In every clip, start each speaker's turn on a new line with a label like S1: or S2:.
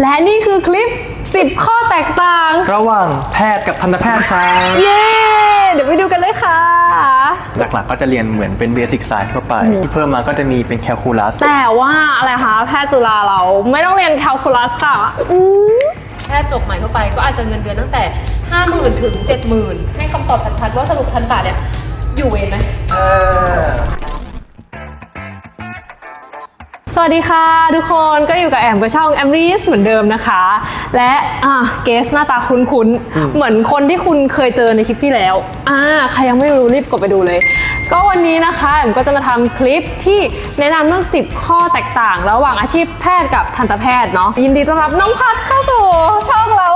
S1: และนี่คือคลิป 10 ข้อแตกต่าง
S2: ระหว่างแพทย์กับทันตแพทย์ครับ
S1: เย้ เดี๋ยวไปดูกันเลยค่ะ
S2: หลักๆก็จะเรียนเหมือนเป็นเบสิกไซน์ทั่วไป ที่เพิ่มมาก็จะมีเป็นแคลคูลัส
S1: แต่ว่าอะไรคะ แพทย์จุฬาเราไม่ต้องเรียนแคลคูลัสค่ะ อืม
S3: แพทย์จบใหม่ทั่วไปก็อาจจะเงินเดือนตั้งแต่ 50,000 ถึง 70,000 ให้คำตอบชัดๆว่าสรุปทันตาเนี่ยอยู่เวรไหม
S1: สวัสดีค่ะ ทุกคนก็อยู่กับแอมกับช่องแอมรีสเหมือนเดิมนะคะ และอะเกสหน้าตาคุ้นๆ เหมือนคนที่คุณเคยเจอในคลิปที่แล้วอ่าใครยังไม่รู้รีบกดไปดูเลย ก็วันนี้นะคะแอมก็จะมาทำคลิปที่แนะนำเรื่อง 10 ข้อแตกต่าง ระหว่างอาชีพแพทย์กับทันตแพทย์เนาะยินดีต้อนรับน้องพัดเข้าสู่ช่องเรา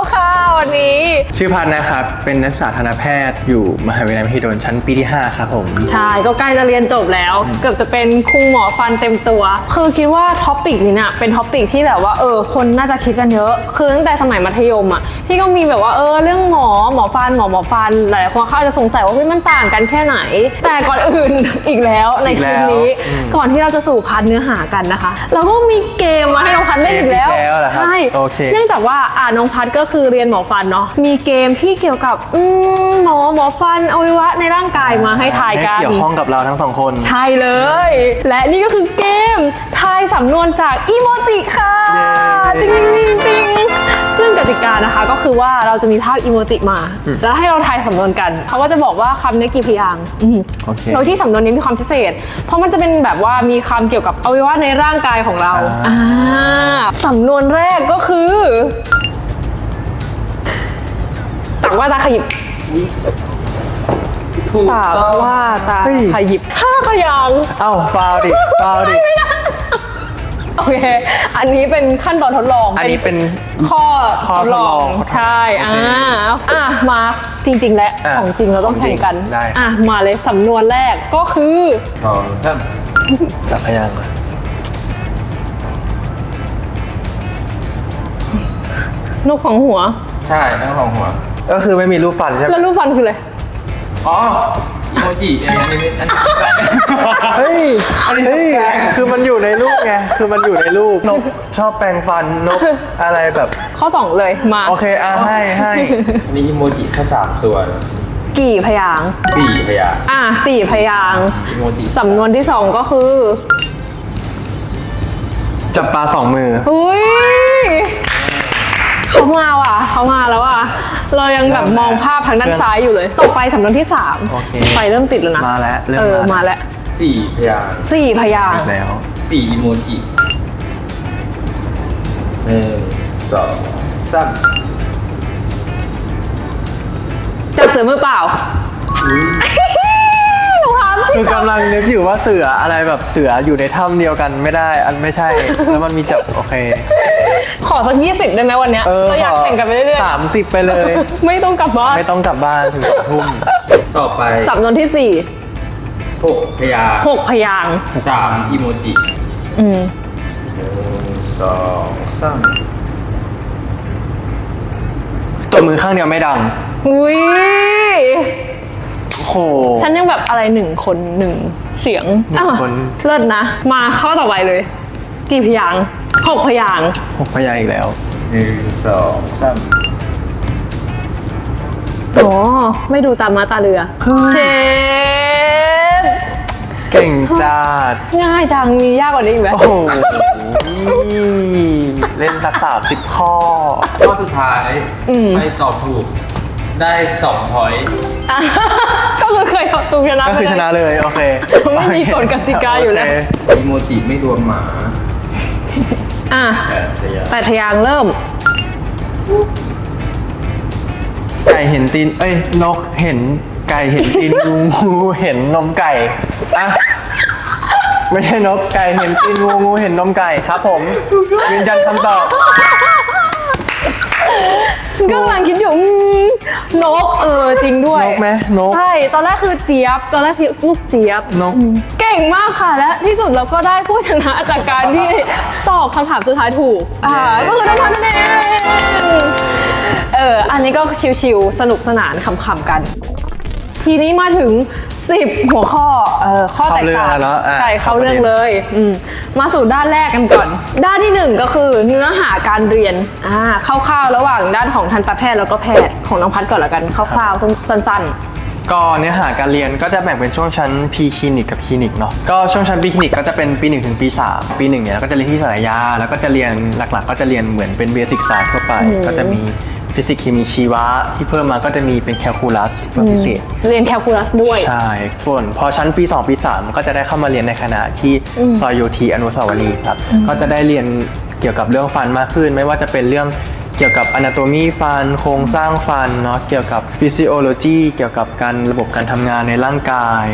S1: ค่ะ วันนี้
S2: ชื่อพันธ์นะครับ เป็นนักศึกษาทันตแพทย์อยู่มหาวิทยาลัยมหิดลชั้นปีที่ 5 ครับผม
S1: ใช่ ก็ใกล้จะเรียนจบแล้ว เกือบจะเป็นครูหมอฟันเต็มตัว คือคิดว่าท็อปิกนี้น่ะเป็นท็อปิกที่แบบว่าเออคนน่าจะคิดกันเยอะ คือตั้งแต่สมัยมัธยมอะพี่ก็มีแบบว่าเออเรื่องหมอหมอฟันหมอหมอฟันหลายๆคนเขาอาจจะสงสัยว่าเฮ้ยมันต่างกันแค่ไหน แต่ก่อนอื่นอีกแล้วในคลิปนี้ ก่อนที่เราจะสู่พาร์ทเนื้อหากันนะคะเราก็มีเกมมาให้น้องพัดเล่นอีกแล้ว
S2: เกมอีกแล้วเหรอครับ
S1: ใช่
S2: โอเค
S1: เนื่องจากว่าอ่าน้องพัดก็คือเรียนหมอฟันเนาะมีเกมที่เกี่ยวกับอืมหมอหมอฟันอวัยวะในร่างกายมาให้ทายกัน
S2: เกี่ยวข้องกับเราทั้งสองคน
S1: ใช่เลย และนี่ก็คือเกมทายสำนวนจากอีโมจิค่ะ
S2: เย้
S1: ติ๊งติ๊งติ๊งติ๊งซึ่งกติกานะคะก็คือว่าเราจะมีภาพอีโมจิมา แล้วให้เราทายสำนวนกันเขาก็จะบอกว่าคำนี้กี่พยางค์อืม
S2: โอเค
S1: โดยที่สำนวนนี้มีความพิเศษ เพราะมันจะเป็นแบบว่ามีคำเกี่ยวกับอวัยวะในร่างกายของเรา
S2: อ่า
S1: อ่าสำนวนแรกก็คือ ตักว่าตาขยิบ
S2: ถูก
S1: ตาก
S2: ต้อง
S1: ว่าตา
S2: เฮ้ย
S1: ขยิบห้าพยางค์
S2: เอ้าฟาวดิฟาวดิ
S1: โอเค อันนี้เป็นขั้นตอนทดลอง
S2: อันนี้เป็น
S1: ข้อ
S2: ข้อทดลอง
S1: ใช่
S2: โอ
S1: อ่า
S2: เค
S1: อะมาจริง ๆ แล้ว
S2: อะ
S1: ของจริงเราต้อง
S2: ของจริ
S1: แข่
S2: ง
S1: งกัน
S2: ได้
S1: อะมาเลยสำนวนแรกก็คือ
S4: สองสาม
S2: จับพยางค์ก่อน
S1: นกของหัว
S4: ใช่ทั้งสองหัว
S2: ก็คือไม่มีรูปฟันใช่ไหม
S1: แล้วรูปฟันคืออะไร
S4: อ๋ออีโมจิอันนี้อันนี้อันนี้
S2: เฮ้ย
S4: อันนี้
S2: เฮ้ย
S4: แปลง
S2: คือมันอยู่ในรูปไง คือมันอยู่ในรูป นกชอบแปรงฟัน นกอะไรแบบ
S1: ข้อสองเลยมา
S2: โอเค อะ ให้ให้
S4: อันนี้อีโมจิแค่สามตัว
S1: กี่พยางค์
S4: สี่พยางค์
S1: อะสี่พยางค์
S4: อีโมจิ
S1: สำนวนที่สองก็คือ
S2: จับปลาสองมือ
S1: อุ้ย เขามาว่ะเขามาแล้วอะ เรายังแบบมองภาพทางด้านซ้ายอยู่เลย ต่อไปสำนวนที่สาม
S2: โอเค
S1: ไฟเริ่มติดแล้วนะ
S2: มาแล้วเริ่ม
S1: เออ
S2: มา
S1: มาแล้ว
S4: สี่พยางค์
S1: สี่พยางค์
S2: แล้ว
S4: สี่อีโมจิหนึ่งสองสาม
S1: จับเสือมือเปล่าหนูถาม
S2: คือกำลังนึกอยู่ว่าเสืออะไรแบบเสืออยู่ในถ้ำเดียวกันไม่ได้ อันไม่ใช่ แล้วมันมีจับโอเค
S1: ขอสักยี่สิบได้ไหมวันเนี้ย
S2: เออ
S1: เราอยากแข่งกันไปเรื่อย
S2: สามสิบไปเลย
S1: ๆไม่ต้องกลับบ้าน
S2: ไม่ต้องกลับบ้านถึงสองทุ่ม
S4: ต่อไป
S1: สำนวนที่สี่
S4: หกพยางค์
S1: หกพยางค์
S4: สามอีโมจิ
S1: อืม
S4: หนึ่งสองสาม
S2: ตัวมือข้างเดียวไม่ดัง
S1: อุ้ย
S2: โอ้โห
S1: ฉันยังแบบอะไรหนึ่งคนหนึ่งเสียง
S2: หนึ่ง
S1: อ้าว
S2: คน
S1: เลิศนะ มาข้อต่อไปเลย กี่พยางค์หกพยางค์
S2: หกพยางค์อีกแล้ว
S4: หนึ่งสองสาม
S1: อ๋อไม่ดูตามมาตาเรือ เชฟ
S2: เก่งจัด
S1: ง่ายจังมียากกว่านี้อีกไหม
S2: โอ้โหเล่นสักสามสิบข้อ
S4: ข้อสุดท้าย ไม่ตอบถูก ได้สองพอยต์
S1: อะก็ คือเคยตอบถูกชนะ
S2: ก็คือชนะ
S1: ไปเลย
S2: เลย โอเค
S1: ไม่มีกฎกติกาอยู่แล้ว
S2: โเค
S4: อีโมจิไม่รวมหมา
S1: อะ
S4: แต่พยางค์
S1: แปดพยางค์เริ่ม
S2: ไก่เห็นตีน เอ้ย นกเห็นไก่เห็นตีนงูงูเห็นนมไก่อะไม่ใช่นกไก่เห็นตีนงูงูเห็นนมไก่ครับผมยืนยันคำตอบ
S1: ฉัน ก็กำลังคิดอยู่อืมนกเออจริงด้วย
S2: นกไหมนก
S1: ใช่ตอนแรกคือเจี๊ยบ ตอนแรกคือลูกเจี๊ยบ
S2: นก
S1: เก่งมากค่ะ และที่สุดเราก็ได้ผู้ชนะจากการที่ตอบคำถามสุดท้ายถูกอ่าก็คือน้องพันนั่นเองเอออันนี้ก็ชิวๆสนุกสนานขำๆกัน ทีนี้มาถึง 10 หัวข้อเออข้อแตกต่าง
S2: เข้าเรื่องแล้วเนอะอะ
S1: ใช่เข้าเรื่อง
S2: เข้าประเด็น
S1: เลยอืมมาสู่ด้านแรกกันก่อน ด้านที่หนึ่งก็คือเนื้อหาการเรียนอ่าคร่าวๆระหว่างด้านของทันตแพทย์แล้วก็แพทย์ของน้องพัดก่อนละกันคร่าวๆสั้น
S2: ก็เนื้อหาการเรียนก็จะแบ่งเป็นช่วงชั้นพีคลินิกกับคลินิกเนาะก็ช่วงชั้นพีคลินิกก็จะเป็นปี1ถึงปี3ปี1เนี่ยเราก็จะเรียนที่สายยา แล้วก็จะเรียนหลักๆ ก็จะเรียนเหมือนเป็นเบสิกศาสตร์ทั่วไป ก็จะมี ฟิสิกส์เคมีชีวะที่เพิ่มมาก็จะมีเป็นแคลคูลัสที่เพิ่มพิเศษ
S1: ๆเรียนแคลคูลัสด้วย
S2: ใช่ส่วนพอชั้นปี 2 ปี 3 ก็จะได้เข้ามาเรียนในคณะที่ซอยโยทีอนุสาวรีย์ครับ ก็จะได้เรียนเกี่ยวกับเรื่องฟันมากขึ้น ไม่ว่าจะเป็นเรื่องเกี่ยวกับ anatomy ฟัน โครงสร้างฟันเนาะเกี่ยวกับ physiology เกี่ยวกับการระบบการทำงานในร่างกาย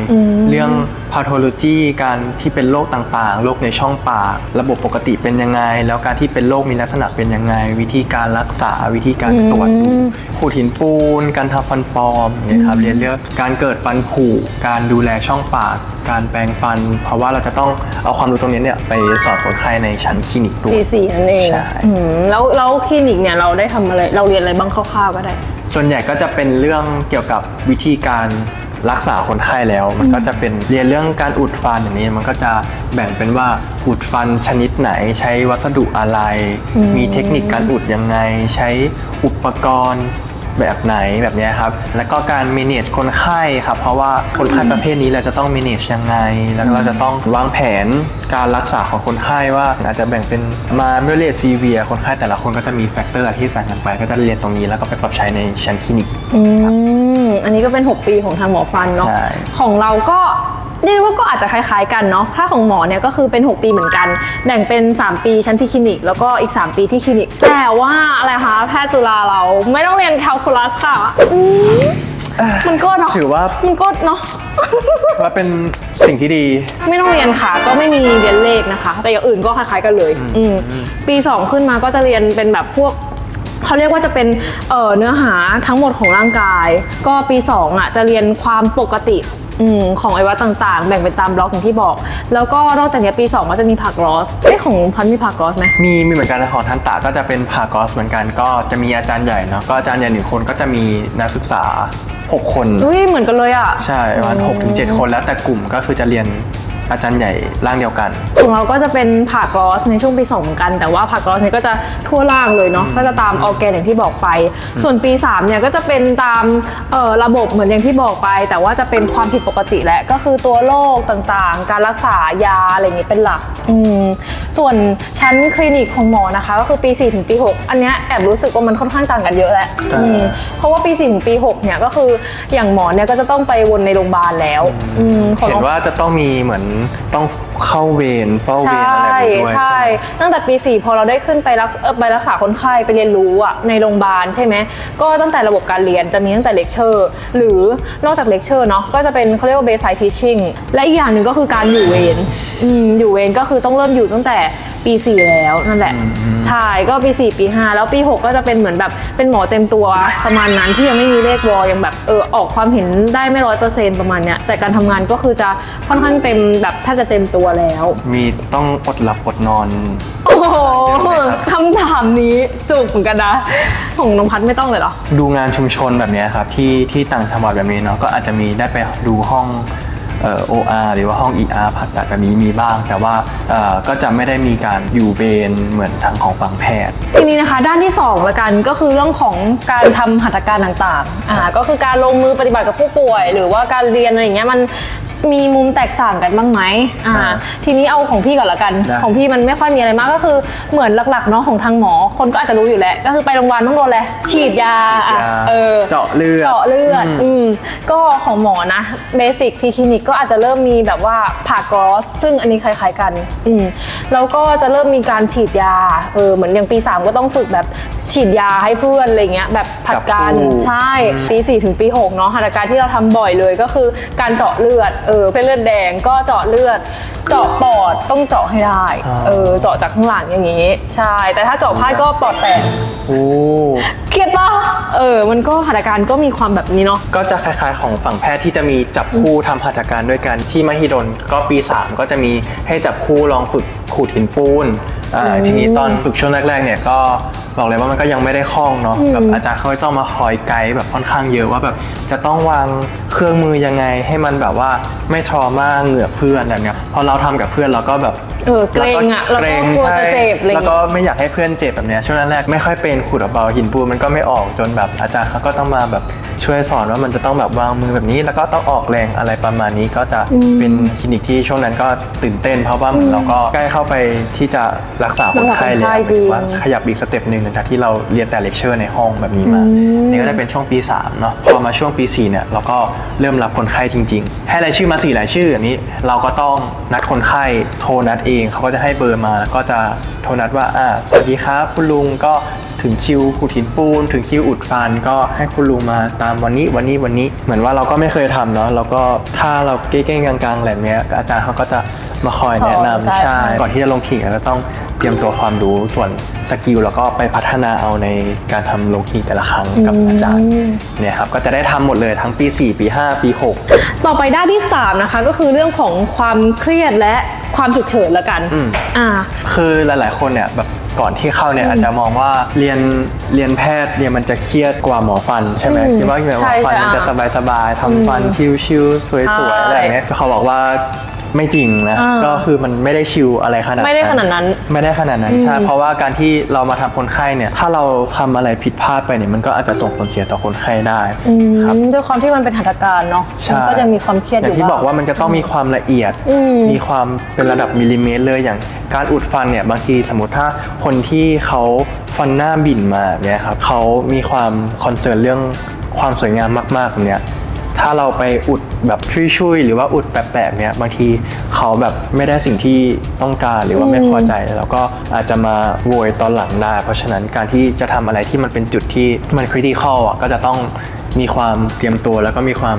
S2: เรื่อง pathology การที่เป็นโรคต่างๆโรคในช่องปาก ระบบปกติเป็นยังไง แล้วการที่เป็นโรคมีลักษณะเป็นยังไง วิธีการรักษาวิธีการตรวจดูขูดหินปูน การทำฟันปลอมเนี่ยครับเรียนเรื่องการเกิดฟันผุการดูแลช่องปาก การแปรงฟัน เพราะว่าเราจะต้องเอาความรู้ตรงนี้เนี่ยไปสอนคนไข้ในชั้นคลินิกด้วย
S1: ปีสี่นั่นเอง
S2: ใช่
S1: อืมแล้วแล้วคลินิกเนี่ยเราได้ทำอะไร เราเรียนอะไรบ้างคร่าวๆก็ได้
S2: ส่วนใหญ่ก็จะเป็นเรื่องเกี่ยวกับวิธีการรักษาคนไข้แล้ว มันก็จะเป็นเรียนเรื่องการอุดฟันอย่างนี้ มันก็จะแบ่งเป็นว่าอุดฟันชนิดไหนใช้วัสดุอะไร มีเทคนิคการอุดยังไง ใช้อุปกรณ์ แบบไหนแบบเนี้ยครับ แล้วก็การ manage คนไข้ครับ เพราะว่าคนไข้ประเภทนี้เราจะต้อง manage ยังไง แล้วก็เราจะต้องวางแผนการรักษาของคนไข้ว่าอาจจะแบ่งเป็นมาเมเลซีเวียคนไข้แต่ละคนก็จะมีแฟกเตอร์ที่ต่างกันไป ก็จะเรียนตรงนี้แล้วก็ไปปรับใช้ในชั้นคลินิก
S1: อืมอันนี้ก็เป็น 6 ปีของทางหมอฟันเนาะ
S2: ใช่
S1: ของเราก็ เรียกได้ว่าก็อาจจะคล้ายๆกันเนาะถ้าของหมอเนี่ยก็คือเป็น 6 ปีเหมือนกัน แบ่งเป็น 3 ปีชั้นที่คลินิก แล้วก็อีก 3 ปีที่คลินิก แต่ว่าอะไรคะแพทย์จุฬาเราไม่ต้องเรียนแคลคูลัสค่ะอืมมันก็เนาะ
S2: ถือว่า
S1: มันก็เนาะ
S2: ว่าเป็นสิ่งที่ดี
S1: ไม่ต้องเรียนค่ะ ก็ไม่มีเรียนเลขนะคะ แต่อย่างอื่นก็คล้ายๆกันเลยอืมปี 2 ขึ้นมาก็จะเรียนเป็นแบบพวกเขาเรียกว่าจะเป็นเอ่อเนื้อหาทั้งหมดของร่างกาย ก็ปี2อะจะเรียนความปกติ อืมของอวัยวะต่างๆ แบ่งเป็นตามบล็อกอย่างที่บอก แล้วก็นอกจากนี้ปี2ก็จะมีผักรอสเอ้ของพันธุ์มีผักรอสไหม
S2: มีมีเหมือนกันนะของทันตะก็จะเป็นพากอสเหมือนกัน ก็จะมีอาจารย์ใหญ่เนาะก็อาจารย์ใหญ่หนึ่งคนก็จะมีนักศึกษา 6 คน
S1: อุ้ยเหมือนกันเลยอะ
S2: ใช่ประมาณหกถึงเจ็ดคนแล้วแต่กลุ่มก็คือจะเรียน อาจารย์ใหญ่ร่างเดียวกัน
S1: ของเราก็จะเป็นผักรอสในช่วงปี2เหมือนกัน แต่ว่าผักรอสเนี่ยก็จะทั่วล่างเลยเนาะก็จะตามออร์แกนอย่างที่บอกไป ส่วนปี3เนี่ยก็จะเป็นตามเอ่อระบบเหมือนอย่างที่บอกไป แต่ว่าจะเป็นความผิดปกติแหละก็คือตัวโรคต่างๆ การรักษายาอะไรอย่างนี้เป็นหลักอืมส่วนชั้นคลินิกของหมอนะคะ ก็คือปี4ถึงปี 6 อันเนี้ยแอบรู้สึกว่ามันค่อนข้างต่างกันเยอะแหละ
S2: ใช่
S1: อืมเพราะว่าปี4ถึงปี6เนี่ยก็คืออย่างหมอเนี่ยก็จะต้องไปวนในโรงพยาบาลแล้วอืมของ
S2: เห็
S1: น้
S2: น
S1: อง
S2: ว่าจะต้องมีเหมือนต้องเข้าเวรเฝ้า
S1: ใช
S2: เวรอะไร่แบบนี้ด้วย
S1: ใช่ ตั้งแต่ปี 4 พอเราได้ขึ้นไปรักเอ่อไปรักษาคนไข้ไปเรียนรู้อะในโรงพยาบาลใช่ไหมก็ตั้งแต่ระบบการเรียนจะมีตั้งแต่เลคเชอร์หรือนอกจากเลคเชอร์เนาะก็จะเป็นเขาเรียกว่าเบสไซทีชิ่งและอีกอย่างหนึ่งก็คือการอยู่เวรอืมอยู่เวรก็คือต้องเริ่มอยู่ตั้งแต่ปี4แล้วนั่นแหละใช่ก็ปี4ปี5แล้วปี6ก็จะเป็นเหมือนแบบเป็นหมอเต็มตัวประมาณนั้นที่ยังไม่มีเลขวอยังแบบเออออกความเห็นได้ไม่ร้อยเปอร์เซ็นต์ประมาณเนี้ยแต่การทำงานก็คือจะค่อนข้างเต็มแบบแทบจะเต็มตัวแล้ว
S2: มีต้องอดหลับอดนอน
S1: โอ้โหคำถามนี้จุกเหมือนกันนะของน้องพัดไม่ต้องเลยเหรอ
S2: ดูงานชุมชนแบบเนี้ยครับที่ที่ต่างจังหวัดแบบนี้เนาะก็อาจจะมีได้ไปดูห้อง เอ่อ OR หรือว่าห้อง ER ผ่าตัดแบบนี้มีบ้าง แต่ว่าเอ่อก็จะไม่ได้มีการอยู่เบนเหมือนทางของฝั่งแพทย์
S1: ทีนี้นะคะ ด้านที่2ละกันก็คือเรื่องของการทำหัตถการต่างๆอ่าก็คือการลงมือปฏิบัติกับผู้ป่วย หรือว่าการเรียนอะไรอย่างเงี้ยมัน มีมุมแตกต่างกันบ้างไหมอ่า
S2: อ่า
S1: ทีนี้เอาของพี่ก่อนละกัน
S2: ได้
S1: ของพี่มันไม่ค่อยมีอะไรมากก็คือเหมือนหลักๆเนาะของทางหมอ คนก็อาจจะรู้อยู่แล้ว ก็คือไปโรงพยาบาลต้องโดนอะไรฉีดยาอะ
S2: ยา
S1: เออ
S2: เจาะเลือด
S1: เจาะเลือด
S2: อืม
S1: อืม ก็ของหมอนะ เบสิกพีคลินิกก็อาจจะเริ่มมีแบบว่าผ่ากรอส ซึ่งอันนี้คล้ายๆกัน อืม แล้วก็จะเริ่มมีการฉีดยา เออ เหมือนอย่างปี 3 ก็ต้องฝึกแบบฉีดยาให้เพื่อนอะไรเงี้ย แบบผัดกัน
S2: จับคู่
S1: ใช่ ปี 4 ถึงปี 6 เนาะหัตถการที่เราทำบ่อยเลยก็คือการเจาะเลือดเออเป็นเลือดแดงก็เจาะเลือด เจาะปอดต้องเจาะให้ได้
S2: อ่า
S1: เออเจาะจากข้างหลังอย่างนี้ ใช่ แต่ถ้าเจาะพลาดก็ปอดแตก
S2: โอ้
S1: เครียดปะเออ มันก็หัตถการก็มีความแบบนี้เนาะ
S2: ก็จะคล้ายๆของฝั่งแพทย์ที่จะมีจับคู่ทำหัตถการด้วยกันที่มหิดลก็ปี 3 ก็จะมีให้จับคู่ลองฝึกขูดหินปูน อ่าทีนี้ตอนฝึกช่วงแรกๆเนี่ยก็บอกเลยว่ามันก็ยังไม่ได้คล่องเนาะแบบอาจารย์เขาก็ต้องมาคอยไกด์แบบค่อนข้างเยอะว่าแบบจะต้องวางเครื่องมือยังไงให้มันแบบว่าไม่ทรมาเหงือกเพื่อนอะไรเงี้ยพอเราทำกับเพื่อนเราก็แบบ
S1: เออเกรงอะแล้วก็
S2: เกรง
S1: กลัวจะ
S2: ใช่
S1: เจ็บอะไรเงี้ย
S2: แล้วก็ไม่อยากให้เพื่อนเจ็บแบบเนี้ยช่วงแรกๆไม่ค่อยเป็นขูดเบาๆหินปูนมันก็ไม่ออกจนแบบอาจารย์เขาก็ต้องมาแบบ ช่วยสอนว่ามันจะต้องแบบวางมือแบบนี้ แล้วก็ต้องออกแรงอะไรประมาณนี้ก็จะเป็นคลินิกที่ช่วงนั้นก็ตื่นเต้น เพราะว่าเหมือนเราก็ใกล้เข้าไปที่จะรักษาคนไข้แล้ว
S1: รักษาคนไข้
S2: หมายถึงว่า
S1: จริง
S2: ขยับอีกสเต็ปหนึ่งหลังจากที่เราเรียนแต่เลคเชอร์ในห้องแบบนี้มานี่ก็จะเป็นช่วงปี3เนาะพอมาช่วงปี4เนี่ยเราก็เริ่มรับคนไข้จริง ๆ ให้รายชื่อมา4รายชื่ออันนี้ เราก็ต้องนัดคนไข้โทรนัดเองเขาก็จะให้เบอร์มาแล้วก็จะโทรนัดว่าอ่าสวัสดีครับคุณลุงก็ถึงคิวขูดหินปูน ถึงคิวอุดฟันก็ให้คุณลุงมาตามวันนี้วันนี้วันนี้ เหมือนว่าเราก็ไม่เคยทำเนาะเราก็ถ้าเราเก้งๆกลางๆแบบเนี้ยอาจารย์เขาก็จะมาคอยแนะนำ
S1: ใช่
S2: ใช่ก่อนที่จะลงขิงเราต้องเตรียมตัวความรู้ส่วนสกิลแล้วก็ไปพัฒนาเอาในการทำลงขิงแต่ละครั้งกับอาจารย์เนี่ยครับก็จะได้ทำหมดเลยทั้งปี 4 ปี 5 ปี 6
S1: ต่อไปด้านที่ 3 นะคะ ก็คือเรื่องของความเครียดและความฉุกเฉินละกัน
S2: อืม
S1: อ่า
S2: คือหลาย ๆ คนเนี่ยแบบ ก่อนที่เข้าเนี่ยอาจจะมองว่าเรียนเรียนแพทย์เนี่ยมันจะเครียดกว่าหมอฟันใช่ไหม
S1: อืม
S2: คิดว่าหมอ
S1: ใช่
S2: ฟัน
S1: ใช่
S2: มันจะ
S1: อ่า
S2: สบายๆทำฟันชิวๆสวย
S1: ใช่
S2: ๆอะไรอย่างเงี้ยเขาบอกว่า ไม่จริงนะ
S1: อ่า
S2: ก็คือมันไม่ได้ชิวอะไรขนาด
S1: ไม่ได้ขนาดนั้น
S2: ไม่ได้ขนาดนั้นใช่เพราะว่าการที่เรามาทำคนไข้เนี่ย ถ้าเราทำอะไรผิดพลาดไปเนี่ยมันก็อาจจะส่งผลเสียต่อคนไข้ได้
S1: อืม
S2: ครับ
S1: ด้วยความที่มันเป็นหัตถการเนาะ
S2: ใช่
S1: มันก็จะมีความเครียด
S2: อ
S1: อยู่
S2: ย่างที่
S1: บ้าง
S2: บอกว่ามันจะต้องมีความละเอียด
S1: อืม
S2: มีความเป็นระดับมิลลิเมตรเลยอย่างการอุดฟันเนี่ยบางทีสมมติถ้าคนที่เขาฟันหน้าบิ่นมาเนี่ยครับเขามีความคอนเซิร์นเรื่องความสวยงามมากๆแบบเนี้ย ถ้าเราไปอุดแบบชุยๆหรือว่าอุดแปลกๆเนี่ยบางทีเขาแบบไม่ได้สิ่งที่ต้องการหรือว่าไม่พอใจแล้วก็อาจจะมาโวยตอนหลังได้ เพราะฉะนั้นการที่จะทำอะไรที่มันเป็นจุดที่มันคริติคอลอะก็จะต้องมีความเตรียมตัวแล้วก็มีความ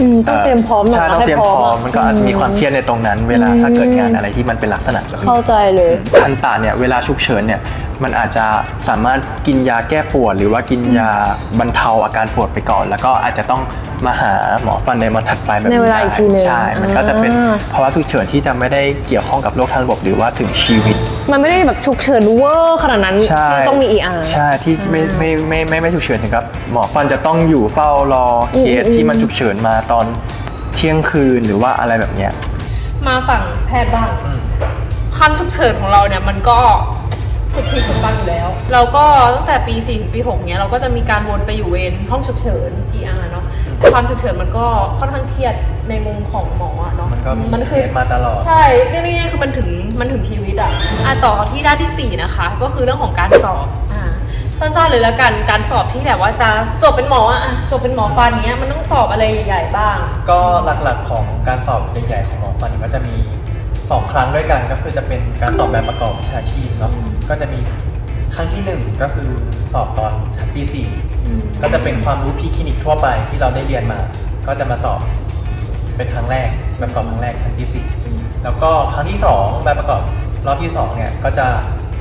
S1: อืมต้องเตรียมพร้อมหน่อย
S2: ใช่ต้อง
S1: ให้
S2: เตรียม
S1: พร้อ
S2: พร้อม
S1: อะ
S2: มันก็อาจจะมีความเครียดในตรงนั้น เวลาถ้าเกิดงานอะไรที่มันเป็นลักษณะแบบนี้
S1: เข้าใจเลย
S2: ทันตาเนี่ยเวลาฉุกเฉินเนี่ย มันอาจจะสามารถกินยาแก้ปวด หรือว่ากินยาบรรเทาอาการปวดไปก่อน แล้วก็อาจจะต้องมาหาหมอฟันในวันถัดไปแบบ
S1: ใน
S2: นี้
S1: เวลา
S2: ได้
S1: อีกทีหนึ่ง
S2: ใช่ มันก็จะเป็น
S1: อ่า
S2: ภาวะฉุกเฉินที่จะไม่ได้เกี่ยวข้องกับโรคทางระบบหรือว่าถึงชีวิต
S1: มันไม่ได้แบบฉุกเฉินเวอร์ขนาดนั้น
S2: ใช่
S1: ที่ต้องมี ER
S2: ใช่ที่ไม่ไม่ไม่ไม่ไม่ฉุกเฉินถึงกับหมอฟันจะต้องอยู่เฝ้ารอเคส
S1: อืม
S2: ที่มันฉุกเฉินมาตอนเที่ยงคืนหรือว่าอะไรแบบเนี้ย
S3: มาฝั่งแพทย์บ้างความฉุกเฉินของเราเนี่ยมันก็ สุดที่สุดปังอยู่แล้ว เราก็ตั้งแต่ปี4ถึงปี6เนี้ยเราก็จะมีการวนไปอยู่เวรห้องฉุกเฉิน ER เนาะความฉุกเฉินมันก็ค่อนข้างเครียดในมุมของหมออะเนาะ
S2: มันก็มี
S3: มันคือ
S2: เคสมาตลอด
S3: ใช่เรื่องนี้คือมันถึงมันถึงชีวิตอะอะต่อที่ด้านที่4นะคะ ก็คือเรื่องของการสอบอ่าสั้นๆเลยแล้วกันการสอบที่แบบว่าจะจบเป็นหมออะอะจบเป็นหมอฟันเนี้ยมันต้องสอบอะไรใหญ่ๆบ้าง
S2: ก็หลักๆของการสอบใหญ่ๆของหมอฟันก็จะมี 2 ครั้งด้วยกันก็คือจะเป็นการสอบแบบประกอบวิชาชีพเนาะ ก็จะมีครั้งที่1ก็คือสอบตอนชั้นปี4ก็จะเป็นความรู้พีคลินิกทั่วไปที่เราได้เรียนมา ก็จะมาสอบเป็นครั้งแรกแบบประกอบครั้งแรกชั้นปี4แล้วก็ครั้งที่2แบบประกอบรอบที่2เนี่ยก็จะ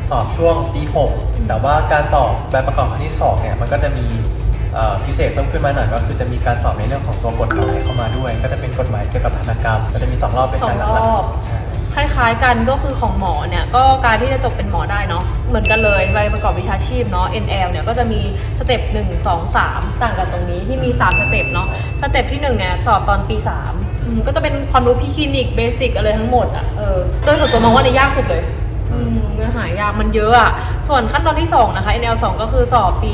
S2: สอบช่วงปี6แต่ว่าการสอบแบบประกอบครั้งที่2เนี่ยมันก็จะมีเอ่อพิเศษเพิ่มขึ้นมาหน่อยก็คือจะมีการสอบในเรื่องของตัวกฎหมายเข้ามาด้วย ก็จะเป็นกฎหมายเกี่ยวกับธนกรรมก็จะมีสองรอบเป็น
S3: สอ
S2: การ
S3: ง
S2: ห
S3: ร
S2: ลัก
S3: อบ คล้ายๆกันก็คือของหมอเนี่ยก็การที่จะจบเป็นหมอได้เนาะเหมือนกันเลยใบประกอบวิชาชีพเนาะ NL เนี่ยก็จะมีสเต็ป1 2 3 ต่างกันตรงนี้ที่มี 3 สเต็ปเนาะสเต็ปที่1เนี่ยสอบตอนปี3อืมก็จะเป็นความรู้พี่คลินิกเบสิกอะไรทั้งหมดอะเออโดยส่วนตัวมองว่าเนี่ยากสุดเลยเนื้อหายากมันเยอะอะส่วนขั้นตอนที่ 2 นะคะ NL 2 ก็คือสอบปี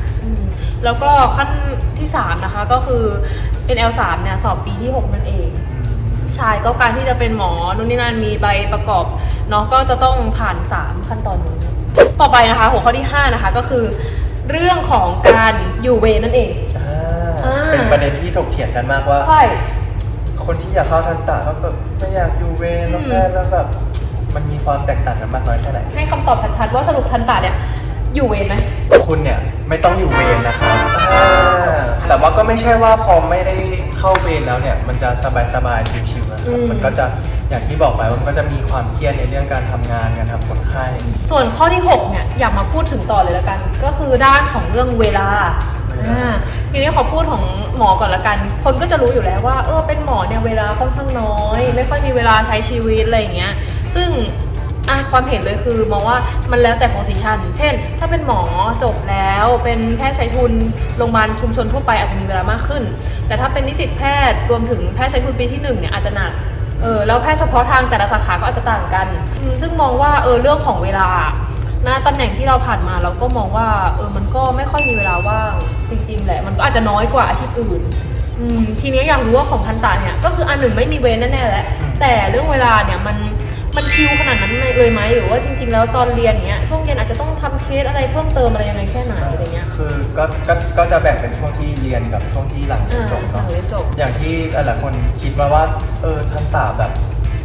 S3: 5 แล้วก็ขั้นที่ 3 นะคะก็คือ NL 3เนี่ยสอบปีที่ 6 นั่นเอง ใช่ก็การที่จะเป็นหมอนู่นนี่นั่นมีใบประกอบเนาะก็จะต้องผ่าน 3 ขั้นตอนนี้ต่อไปนะคะหัวข้อที่ 5 นะคะก็คือ เรื่องของการอยู่เวรนั่นเอง
S2: ๆอ่า
S3: อ่า
S2: เป็นประเด็นที่ถกเถียงกันมากว่า
S3: ใช่
S2: คนที่อยากเข้าทันตะก็แบบไม่อยากอยู่เวรแล้ว
S3: อืม
S2: แค่แล้วแบบมันมีความแตกต่างกันมากน้อยแค่ไหน
S3: ให้คำตอบชัดๆว่าสรุปทันตาเนี่ย อยู่เวรไหม
S2: คุณเนี่ยไม่ต้องอยู่เวรนะครับอ่าแต่ว่าก็ไม่ใช่ว่าพอไม่ได้เข้าเวรแล้วเนี่ย มันจะสบายๆชิวๆนะ ครับมันก็จะอย่างที่บอกไปว่ามันก็จะมีความเครียดในเรื่องการทำงานการทำคนไข้
S3: ส่วนข้อที่ 6 เนี่ย อยากมาพูดถึงต่อเลยละกัน ก็คือด้านของเรื่องเวลา
S2: เวลา
S3: อ่าทีนี้ขอพูดของหมอก่อนละกัน คนก็จะรู้อยู่แล้วว่า เออเป็นหมอเนี่ยเวลาค่อนข้างน้อย ไม่ค่อยมีเวลาใช้ชีวิตอะไรอย่างเงี้ย ซึ่ง อะความเห็นเลยคือมองว่ามันแล้วแต่โพสิชันเช่น ถ้าเป็นหมอจบแล้วเป็นแพทย์ใช้ทุนโรงพยาบาลชุมชนทั่วไปอาจจะมีเวลามากขึ้น แต่ถ้าเป็นนิสิตแพทย์รวมถึงแพทย์ใช้ทุนปีที่หนึ่งเนี่ยอาจจะหนักเออแล้วแพทย์เฉพาะทางแต่ละสาขาก็อาจจะต่างกัน ซึ่งมองว่าเออเรื่องของเวลาหนะตำแหน่งที่เราผ่านมาเราก็มองว่าเออมันก็ไม่ค่อยมีเวลาว่างจริง ๆ แหละมันก็อาจจะน้อยกว่าอาชีพอื่นทีนี้อยากรู้ว่าของทันตาเนี่ยก็คืออันหนึ่งไม่มีเว้นแน่ๆแหละแต่เรื่องเวลาเนี่ยมัน มันชิวขนาดนั้นเลยไหมหรือว่าจริง ๆ แล้วตอนเรียนเนี้ยช่วงเย็นอาจจะต้องทำเคสอะไรเพิ่มเติมอะไรยังไงแค่ไหนอะไรเงี้ย
S2: คือก็ก็ก็จะแบ่งเป็นช่วงที่เรียนกับช่วงที่หลังเรียนจบ
S3: อ่าหลั
S2: เนาะ
S3: งเรียนจบ
S2: อย่างที่หลายๆคนคิดมาว่าเออทันตาแบบ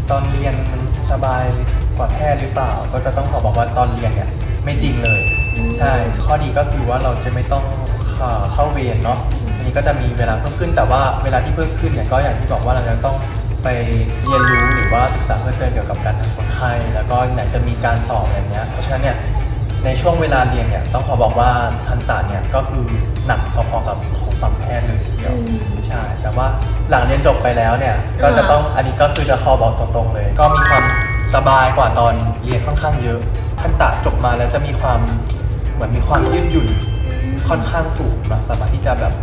S2: ตอนเรียนมันสบายกว่าแพทย์หรือเปล่า ก็จะต้องขอบอกว่าตอนเรียนเนี่ยไม่จริงเลย
S3: อืม
S2: ใช่ ข้อดีก็คือว่าเราจะไม่ต้องเข้าเข้าเวรเนาะอันนี้ก็จะมีเวลาเพิ่มขึ้นแต่ว่าเวลาที่เพิ่มขึ้นเนี่ยก็อย่างที่บอกว่าเราจะต้อง ไปเรียนรู้หรือว่าศึกษาเพิ่มเติมเกี่ยวกับการทำคนไข้แล้วก็ไหนจะมีการสอบอะไรเงี้ยเพราะฉะนั้นเนี่ยในช่วงเวลาเรียนเนี่ยต้องขอบอกว่าทันตาเนี่ยก็คือหนักพอๆกับของฝั่งแพทย์เลยทีเดียว
S3: อืม
S2: ใช่แต่ว่าหลังเรียนจบไปแล้วเนี่ยก็จะต้องอันนี้ก็คือจะขอบอกตรงๆเลย ก็มีความสบายกว่าตอนเรียนค่อนข้างเยอะทันตะจบมาแล้วจะมีความเหมือนมีความยืดหยุ่นค่อนข้างสูงนะสามารถที่จะแบบ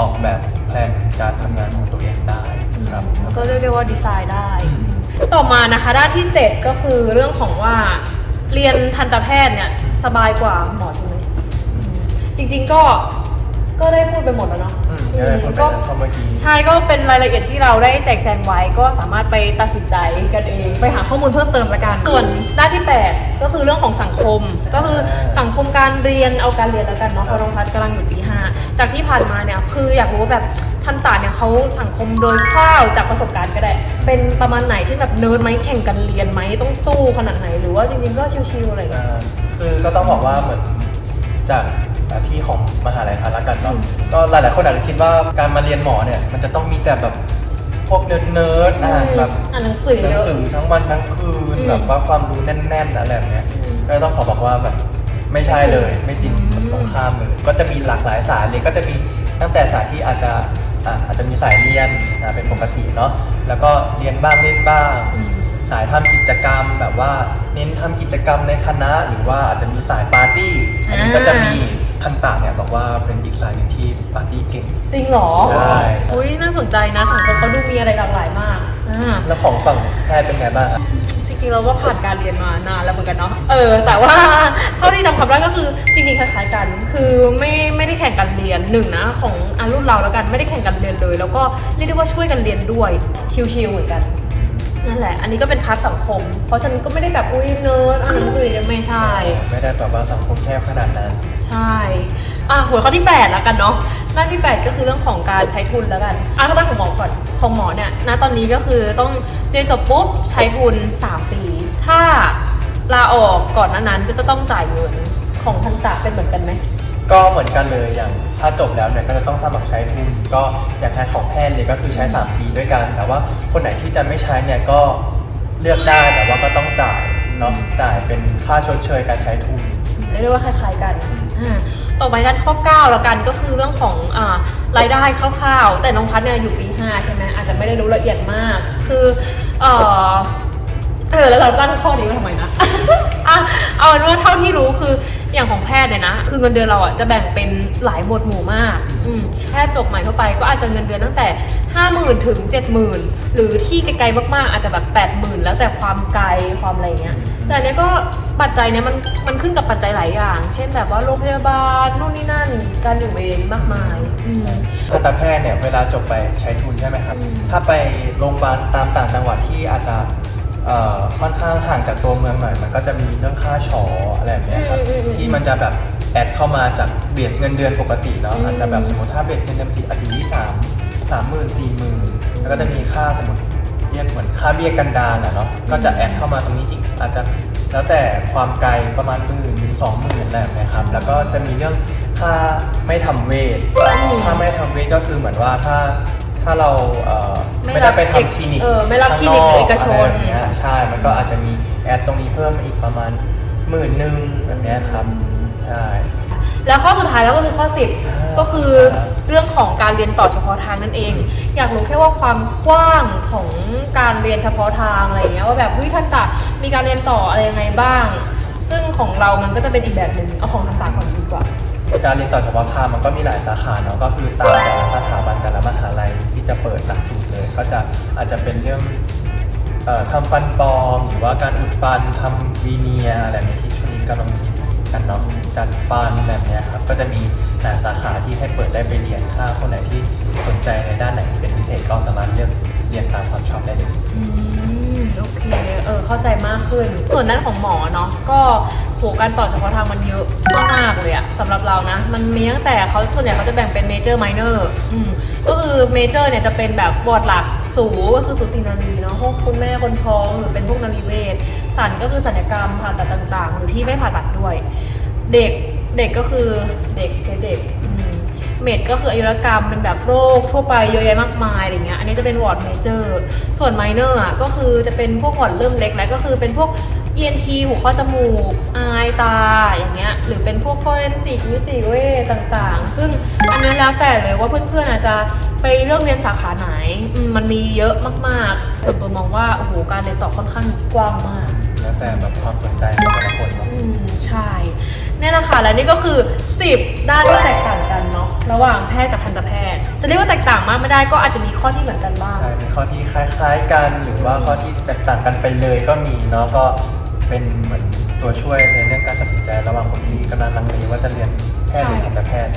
S2: ออกแบบแผนการทำงานของตัวเองได้ครับ
S3: ก็เรียกได้ว่าดีไซน์ได้
S2: อืม
S3: ต่อมานะคะด้านที่ 7 ก็คือเรื่องของว่าเรียนทันตแพทย์เนี่ยสบายกว่าหมอใช่ไหมอืมจริงๆก็ก็ได้พูดไปหมดแล้วเนาะ
S2: อืม ก็ได้พูดไป
S3: ก็
S2: แล้วเมื่อกี้
S3: ใช่ก็เป็นรายละเอียดที่เราได้แจกแจงไว้ ก็สามารถไปตัดสินใจกันเอง ไปหาข้อมูลเพิ่มเติมละกัน ส่วนด้านที่ 8 ก็คือเรื่องของสังคม ก็คือสังคมการเรียนเอาการเรียนแล้วกันเนาะเพราะน้องพัดกำลังอยู่ปี5จากที่ผ่านมาเนี่ยคืออยากรู้ว่าแบบทันตาเนี่ยเขาสังคมโดยคร่าวจากประสบการณ์ก็ได้ เป็นประมาณไหนเช่นแบบเนิร์ดไหมแข่งกันเรียนไหมต้องสู้ขนาดไหนหรือว่าจริงๆก็ชิวๆอะไรอย่างเงี้ย
S2: อ่าคือก็ต้องบอกว่าเหมือนจาก ที่ของมหาลัยพันละกันเนาะ
S3: อืม
S2: ก็หลายๆคนอาจจะคิดว่าการมาเรียนหมอเนี่ย มันจะต้องมีแต่แบบพวกเนิร์ดเนิร์ดๆอ่านแบบ
S3: อ่านหนังสือ
S2: หนั
S3: เย
S2: ง
S3: อะ
S2: สือทั้งวันทั้งคืน
S3: อืม
S2: แบบว่าความรู้แน่นๆอะไรแบบเนี้ย
S3: อืม
S2: ก็ต้องขอบอกว่าแบบไม่ใช่เลย ไม่จริง
S3: อืม
S2: ตรงข้ามเลย ก็จะมีหลากหลายสายเลยก็จะมีตั้งแต่สายที่อาจจะอะอาจจะมีสายเรียนอะเป็นปกติเนาะแล้วก็เรียนบ้างเล่นบ้าง
S3: อืม
S2: สายทำกิจกรรมแบบว่าเน้นทำกิจกรรมในคณะ หรือว่าอาจจะมีสายปาร์ตี้อันนี้
S3: อ่า
S2: ก็จะมี ทันตะเนี่ยบอกว่าเป็นอีกสายหนึ่งที่ปาร์ตี้เก่ง
S3: จริงเหรอ
S2: ใช่
S3: อุ้ยน่าสนใจนะสังคมเขาดูมีอะไรหลากหลายมากอ่า
S2: แล้วของฝั่งแพทย์เป็นไงบ้างครับ
S3: จริงๆเราก็ผ่านการเรียนมานานแล้วเหมือนกันเนาะ เออ แต่ว่าเท่าที่จำความได้ก็คือจริงๆคล้ายๆกัน คือไม่ไม่ได้แข่งกันเรียนหนึ่งนะของอารุ่นเราแล้วกันไม่ได้แข่งกันเรียนเลย แล้วก็เรียกได้ว่าช่วยกันเรียนด้วยชิวๆเหมือนกันนั่นแหละ อันนี้ก็เป็นพาร์ทสังคม เพราะฉะนันก็ไม่ได้แบบอุ้ยเนิร์ดอ่านหนังสือยังไม่ใช่
S2: ไม่ได้แบบว่าสังคมแคบขนาดนั้น
S3: ใช่อะหัวข้อที่8แล้วกันเนาะด้านที่ 8 ก็คือเรื่องของการใช้ทุนแล้วกันอะถ้าด้านของหมอก่อนของหมอเนี่ยณตอนนี้ก็คือต้องเรียนจบปุ๊บใช้ทุน 3 ปี ถ้าลาออกก่อนน้านั้นก็จะต้องจ่ายเงินของทันตะเป็นเหมือนกันไหม
S2: ก็เหมือนกันเลยอย่างถ้าจบแล้วเนี่ยก็จะต้องสมัครใช้ทุนก็อย่างใครของแพทย์เลยก็คือใช้ 3 ปีด้วยกัน แต่ว่าคนไหนที่จะไม่ใช้เนี่ยก็เลือกได้แต่ว่าก็ต้องจ่ายเนาะจ่ายเป็นค่าชดเชยการใช้ทุน
S3: เรียกได้ว่าคล้ายๆกัน
S2: อืม
S3: อ่าต่อไปด้านข้อ9แล้วกันก็คือเรื่องของอ่ารายได้คร่าวๆ แต่น้องพัดเนี่ยอยู่ปี5ใช่ไหมอาจจะไม่ได้รู้ละเอียดมาก คือเออเออแล้วเราตั้งข้อนี้มาทำไมนะอะเอาเป็นว่าเท่าที่รู้คือ อย่างของแพทย์เนี่ยนะ คือเงินเดือนเราอะจะแบ่งเป็นหลายหมวดหมู่มากอืมแพทย์จบใหม่ทั่วไปก็อาจจะเงินเดือนตั้งแต่ 50,000ถึง70,000 หรือที่ไกลๆมากๆ อาจจะแบบ80,000 แล้วแต่ความไกลความอะไรเงี้ยแต่อันเนี้ยก็ปัจจัยเนี้ยมันมันขึ้นกับปัจจัยหลายอย่าง เช่นแบบว่าโรงพยาบาลนู่นนี่นั่นการอยู่เองมากมายอืม
S2: ทันตแพทย์เนี่ยเวลาจบไปใช้ทุนใช่ไหมครับ
S3: อืม
S2: ถ้าไปโรงพยาบาลตามต่างจังหวัดที่อาจจะเอ่อ ค่อนข้างห่างจากตัวเมืองหน่อย มันก็จะมีเรื่องค่าฉออะไรแบบเนี้ยครับ
S3: อืมอืมอืม
S2: ที่มันจะแบบแอดเข้ามาจากเบสเงินเดือนปกติเนาะ
S3: อืม
S2: อาจจะแบบสมมติถ้าเบสเงินเดือนปกติอาทิตย์ที่สามสามหมื่นสี่หมื่นแล้วก็จะมีค่าสมมติเรียกเหมือนค่าเบี้ยกันดารอะเนาะ ก็จะแอดเข้ามาตรงนี้อีก อาจจะแล้วแต่ความไกลประมาณหมื่นถึงสองหมื่นอะไรแบบเนี้ยครับ แล้วก็จะมีเรื่องค่าไม่ทำเวท ถ้าไม่ทำเวทก็คือเหมือนว่าถ้า ถ้าเราเอ่อ
S3: ไม่
S2: ไม่
S3: รั
S2: ได้
S3: บ
S2: ไปทำคลินิก
S3: เออไม่รับ
S2: ข้าง
S3: คลินิกหรือเอกชนะ
S2: ไรแบบเนี้ยใช่มันก็อาจจะมีแอดตรงนี้เพิ่มมาอีกประมาณหมื่นหนึ่งแบบเนี้ยครับใช่
S3: แล้วข้อสุดท้ายแล้วก็คือข้อ 10 ก็คือเรื่องของการเรียนต่อเฉพาะทางนั่นเอง อยากรู้แค่ว่าความกว้างของการเรียนเฉพาะทางอะไรอย่างเงี้ยว่าแบบวิทันตะมีการเรียนต่ออะไรยังไงบ้าง ซึ่งของเรามันก็จะเป็นอีกแบบหนึ่งเอาของทันตะก่อนดีกว่า
S2: การเรียนต่อเฉพาะทางมันก็มีหลายสาขาเนาะก็คือตามแต่ละสถาบันแต่ละมหาลัยที่จะเปิดหลักสูตรเลย ก็จะอาจจะเป็นเรื่องออทำฟันปลอม หรือว่าการอุดฟันทำวีเนียอะไรแบบนี้ที่ช่วงนี้กำลังกันเนาะจัดฟันแบบเนี้ยครับก็จะมีหลายสาขาที่ให้เปิดได้ไปเรียนถ้าคนไหนที่สนใจในด้านไหนเป็นพิเศษก็สามารถเลือกเรียนตามความชอบได้เลย
S3: โอเคเออเข้าใจมากขึ้น ส่วนด้านของหมอเนาะก็โหการต่อเฉพาะทางมันเยอะมากเลยอะสำหรับเรานะ มันมีตั้งแต่เขาส่วนใหญ่เขาจะแบ่งเป็นเมเจอร์ไมเนอร์อืมก็คือเมเจอร์เนี่ยจะเป็นแบบบอร์ดหลักสูก็คือสูตินารีเนาะพวกคุณแม่คนท้องหรือเป็นพวกนารีเวชสันก็คือศัลยกรรมผ่าตัดต่างๆ หรือที่ไม่ผ่าตัดด้วย เด็กเด็กก็คือเด็กเด็ก เมดก็คืออายุรกรรมเป็นแบบโรคทั่วไปเยอะแยะมากมายอะไรเงี้ยอันนี้จะเป็นวอร์ดเมเจอร์ส่วนไมเนอร์อะก็คือจะเป็นพวกวอร์ดเริ่มเล็กแล้วก็คือเป็นพวก ENT หูข้อจมูกอายตาอย่างเงี้ยหรือเป็นพวก forensic นิติเวชต่างๆ ซึ่งอันนี้แล้วแต่เลยว่าเพื่อนๆอาจจะไปเลือกเรียนสาขาไหนอืมมันมีเยอะมากๆส่วนตัวมองว่าโอ้โหการเรียนต่อค่อนข้างกว้างมาก
S2: แล้วแต่แบบความสนใจของแต่ละคนเนาะ
S3: อืมใช่ เนี่ยแหละค่ะและนี่ก็คือ 10 ด้านที่แตกต่างกันเนาะระหว่างแพทย์กับทันตแพทย์ จะเรียกว่าแตกต่างมากไม่ได้ก็อาจจะมีข้อที่เหมือนกันบ้าง
S2: ใช่มีข้อที่คล้ายๆกัน หรือว่าข้อที่แตกต่างกันไปเลยก็มีเนาะก็เป็นเหมือนตัวช่วยในเรื่องการตัดสินใจระหว่างคนที่กำลังลังเลว่าจะเรียนแพทย์หรือทันตแพทย์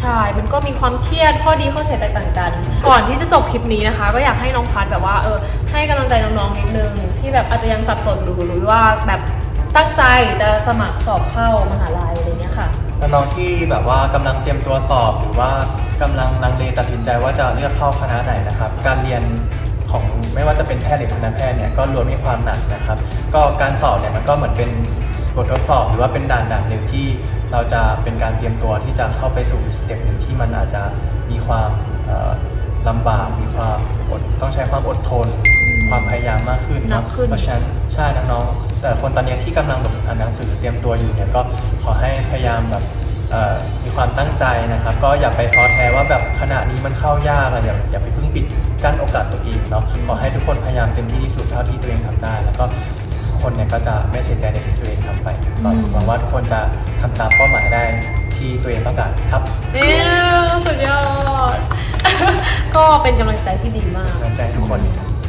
S3: ใช่ มันก็มีความเครียด ข้อดีข้อเสียแตกต่างกัน ก่อนที่จะจบคลิปนี้นะคะ ก็อยากให้น้องพัดแบบว่าเออให้กำลังใจน้องๆนิดนึงที่แบบอาจจะยังสับสนหรือหรือว่าแบบตั้งใจจะสมัครสอบเข้ามหาลัย
S2: น้องๆที่แบบว่ากำลังเตรียมตัวสอบ หรือว่ากำลังลังเลตัดสินใจว่าจะเลือกเข้าคณะไหนนะครับ การเรียนของไม่ว่าจะเป็นแพทย์หรือทันตแพทย์เนี่ยก็ล้วนมีความหนักนะครับ ก็การสอบเนี่ยมันก็เหมือนเป็นบททดสอบหรือว่าเป็นด่านด่านหนึ่งที่เราจะเป็นการเตรียมตัวที่จะเข้าไปสู่อีกสเต็ปหนึ่งที่มันอาจจะมีความเอ่อลำบากมีความอดต้องใช้ความอดทน ความพยายามมากขึ้น
S3: หนั
S2: เนาะ
S3: กขึ้น
S2: เพราะฉะนั้นใช่น้องๆแต่คนตอนเนี้ยที่กำลังแบบอ่านหนังสือเตรียมตัวอยู่เนี่ยก็ ขอให้พยายามแบบเอ่อมีความตั้งใจนะครับ ก็อย่าไปท้อแท้ว่าแบบขณะนี้มันเข้ายากอะอย่าอย่าไปเพิ่งปิดกั้นโอกาสตัวเองเนาะขอให้ทุกคนพยายามเต็มที่ที่สุดเท่าที่ตัวเองทำได้ แล้วก็ทุกคนเนี่ยก็จะไม่เสียใจในสิ่งที่ตัวเองทำไปก็หวังว่าทุกคนจะทำตามเป้าหมายได้ที่ตัวเองต้องการครับ
S3: นี่สุดยอด ก็เป็นกำลังใจที่ดีมาก
S2: กำลังใจให้ทุกคน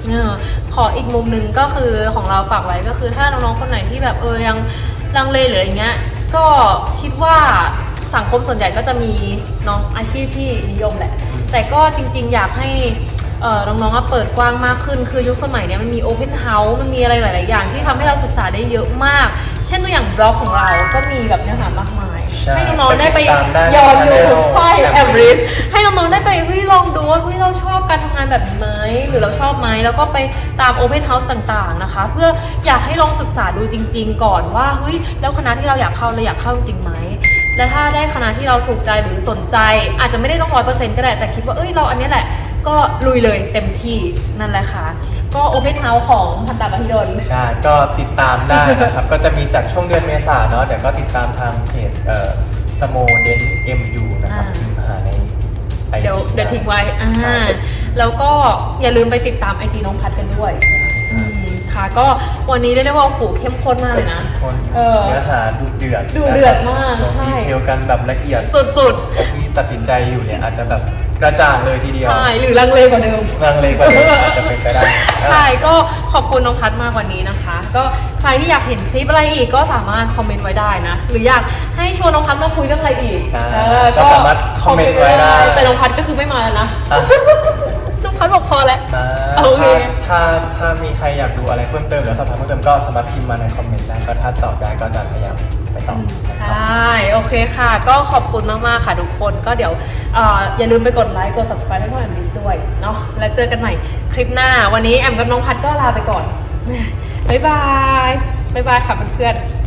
S3: เออขออีกมุมหนึ่งก็คือของเราฝากไว้ก็คือถ้าน้องๆคนไหนที่แบบเออยังลังเลหรืออะไรเงี้ย ก็คิดว่าสังคมส่วนใหญ่ก็จะมีเนาะอาชีพที่นิยมแหละ แต่ก็จริง ๆ อยากให้เอ่อน้องๆอะเปิดกว้างมากขึ้น คือยุคสมัยเนี้ยมันมีโอเพนเฮาส์มันมีอะไรหลาย ๆ อย่างที่ทำให้เราศึกษาได้เยอะมาก เช่นตัวอย่างบล็อกของเราก็มีแบบเนื้อหามากมาย
S2: ใช่
S3: ให้น้องๆได้ไป
S2: ไปติดตามได้
S3: ย้อนดู
S2: ใน channel
S3: ใช่แอ
S2: Everest
S3: บริสให้น้องๆได้ไปเฮ้ยลองดูว่าเฮ้ยเราชอบการทำงานแบบนี้ไหมหรือเราชอบไหมแล้วก็ไปตาม Open House ต่างๆนะคะ เพื่ออยากให้ลองศึกษาดูจริง ๆ ก่อนว่าเฮ้ยแล้วคณะที่เราอยากเข้าเราอยากเข้าจริงไหมและถ้าได้คณะที่เราถูกใจหรือสนใจ อาจจะไม่ได้ต้องร้อยเปอร์เซ็นต์ก็ได้แต่คิดว่าเอ้ยเราอันเนี้ยแหละก็ลุยเลยเต็มที่นั่นแหละค่ะ ก็ Open House ของพันตาบัฮิดล
S2: ใช่ ก็ติดตามได้นะครับ ก็จะมีจากช่วงเดือนเมษาเนาะ เดี๋ยวก็ติดตามทางเพจเอ่อสโมเดนเอ็มยูนะครับ
S3: อ่า
S2: พิมพ์หาในไอ
S3: เดี๋ยว
S2: จี
S3: เดี๋ยวทิ้งไว้อ่าแล้วก็อย่าลืมไปติดตามไอจีน้องพัดกันด้วยอืมค่ะ ก็วันนี้เรียกได้ว่าโอ้โหเข้มข้นมากเลยนะ
S2: คน
S3: เออ
S2: เนื้อหาดูเดือด
S3: ดูเดือดมาก
S2: ลง
S3: ใช่
S2: ดีเทลกันแบบละเอียด
S3: สุด
S2: คนที่ ตัดสินใจอยู่เนี่ยอาจจะแบบกระจ่างเลยทีเดี
S3: ๆ
S2: ยว
S3: ใช่หรือลังเลกว่าเดิม
S2: ลังเลกว่าเดิมอาจจะเป็นไปได้
S3: ใช่ก็ขอบคุณน้องพัดมากกว่านี้นะคะ ก็ใครที่อยากเห็นคลิปอะไรอีกก็สามารถคอมเมนต์ไว้ได้นะ หรืออยากให้ชวนน้องพัดมาคุยเรื่องอะไรอีก
S2: ใช่
S3: เออ
S2: ก็สามารถคอมเมนต์ไว้ได้
S3: แต่น้องพัดก็คือไม่มาแล้วนะ
S2: อะ
S3: น้องพัดบอกพอแล้ว
S2: อ่า
S3: โอเค
S2: ถ้าถ้าถ้ามีใครอยากดูอะไรเพิ่มเติมหรือสอบถามเพิ่มเติมก็สามารถพิมพ์มาในคอมเมนต์ได้ก็ถ้าตอบได้ก็จะพยายาม ไปตอ
S3: ใช่โอเคค่ะ ก็ขอบคุณมาก ๆ ค่ะทุกคนก็เดี๋ยวเอออย่าลืมไปกดไลค์กด subscribe ให้ช่องแอมบิสด้วยเนาะแล้วเจอกันใหม่คลิปหน้า วันนี้แอมกับน้องพัดก็ลาไปก่อนบ๊ายบายบ๊ายบายค่ะเพื่อนๆ